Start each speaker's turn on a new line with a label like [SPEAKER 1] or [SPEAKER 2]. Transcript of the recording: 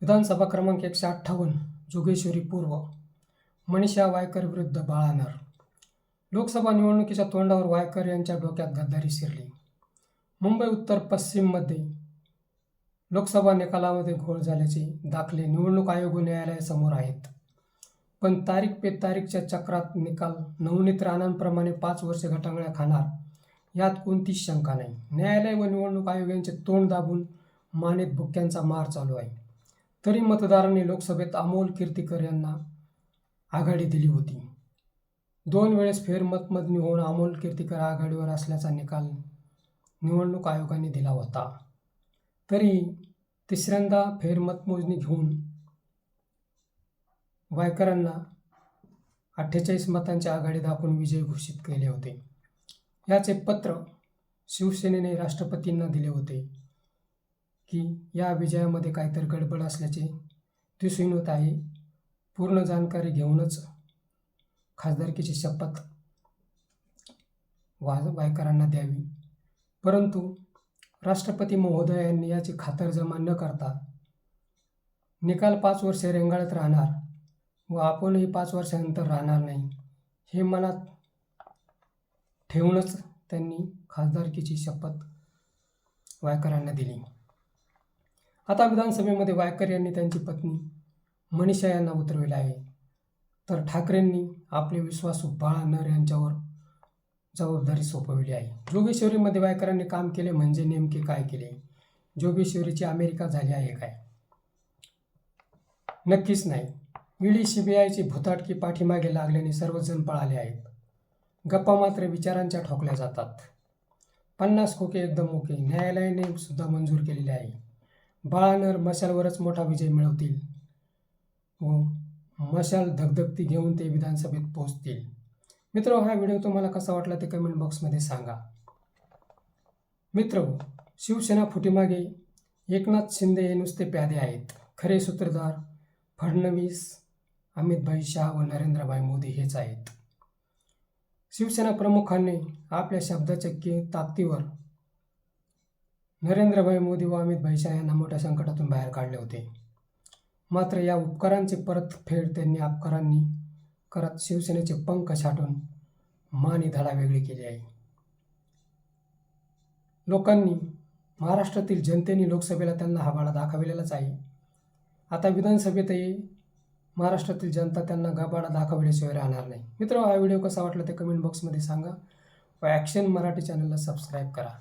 [SPEAKER 1] विधानसभा क्रमांक एकशे अठ्ठावन्न जोगेश्वरी पूर्व मनीषा वायकर विरुद्ध बाळानर. लोकसभा निवडणुकीच्या तोंडावर वायकर यांच्या डोक्यात गद्दारी शिरली. मुंबई उत्तर पश्चिममध्ये लोकसभा निकालामध्ये घोळ झाल्याचे दाखले निवडणूक आयोग न्यायालयासमोर आहेत. पण तारीख पे तारीखच्या चक्रात निकाल नवनीत राणांप्रमाणे पाच वर्ष घटांगळ्या खाणार यात कोणतीच शंका नाही. न्यायालय व निवडणूक आयोग यांचे तोंड दाबून मानेत भुक्क्यांचा मार चालू आहे. तरी मतदारांनी लोकसभेत अमोल कीर्तीकर यांना आघाडी दिली होती. दोन वेळेस फेरमतमधनी होऊन अमोल कीर्तीकर आघाडीवर असल्याचा निकाल निवडणूक आयोगाने दिला होता. तरी तिसऱ्यांदा फेरमतमोजणी घेऊन वायकरांना अठ्ठेचाळीस मतांची आघाडी दाखवून विजय घोषित केले होते. याचे पत्र शिवसेनेने राष्ट्रपतींना दिले होते. की या विजयामध्ये काहीतरी गडबड असल्याचे दिसून होत आहे. पूर्ण जाणकारी घेऊनच खासदारकीची शपथ वा वायकरांना द्यावी. परंतु राष्ट्रपती महोदयांनी याची खातरजमा न करता निकाल पाच वर्षे रेंगाळत राहणार व आपणही पाच वर्षानंतर राहणार नाही हे मनात ठेवूनच त्यांनी खासदारकीची शपथ वायकरांना दिली. आता विधानसभेमध्ये वायकर यांनी त्यांची पत्नी मनीषा यांना उतरविले आहे. तर ठाकरेंनी आपले विश्वासू बाळा नर यांच्यावर जबाबदारी सोपविली आहे. जोगेश्वरीमध्ये वायकरांनी काम केले म्हणजे नेमके काय केले? जोगेश्वरीची अमेरिका झाली आहे काय? नक्कीच नाही. ईडी सीबीआयची भुताटकी पाठीमागे लागल्याने सर्वजण पळाले आहेत. गप्पा मात्र विचारांच्या ठोकल्या जातात. पन्नास खोके एकदम ओके. न्यायालयाने सुद्धा मंजूर केलेले आहे. बाळानर मशालवरच मोठा विजय मिळवतील व मशाल धगधगती घेऊन ते विधानसभेत पोहोचतील. मित्र हा व्हिडिओ तुम्हाला कसा वाटला ते कमेंट बॉक्समध्ये सांगा. मित्र शिवसेना फुटीमागे एकनाथ शिंदे हे नुसते प्यादे आहेत. खरे सूत्रधार फडणवीस अमितभाई शाह व नरेंद्रभाई मोदी हेच आहेत. शिवसेना प्रमुखांनी आपल्या शब्दाच्या के ताकदीवर नरेंद्रभाई मोदी व अमितभाई शाह यांना मोठ्या संकटातून बाहेर काढले होते. मात्र या उपकारांची परतफेड त्यांनी अपकारांनी करत शिवसेनेचे पंख छाटून मानी धडा वेगळी केली आहे. लोकांनी महाराष्ट्रातील जनतेने लोकसभेला त्यांना हवाळा दाखविलेलाच आहे. आता विधानसभेतही महाराष्ट्रातील जनता त्यांना गाबाडा दाखवल्याशिवाय राहणार नाही. मित्र हा व्हिडिओ कसा वाटला ते कमेंट बॉक्समध्ये सांगा व ॲक्शन मराठी चॅनलला सबस्क्राईब करा.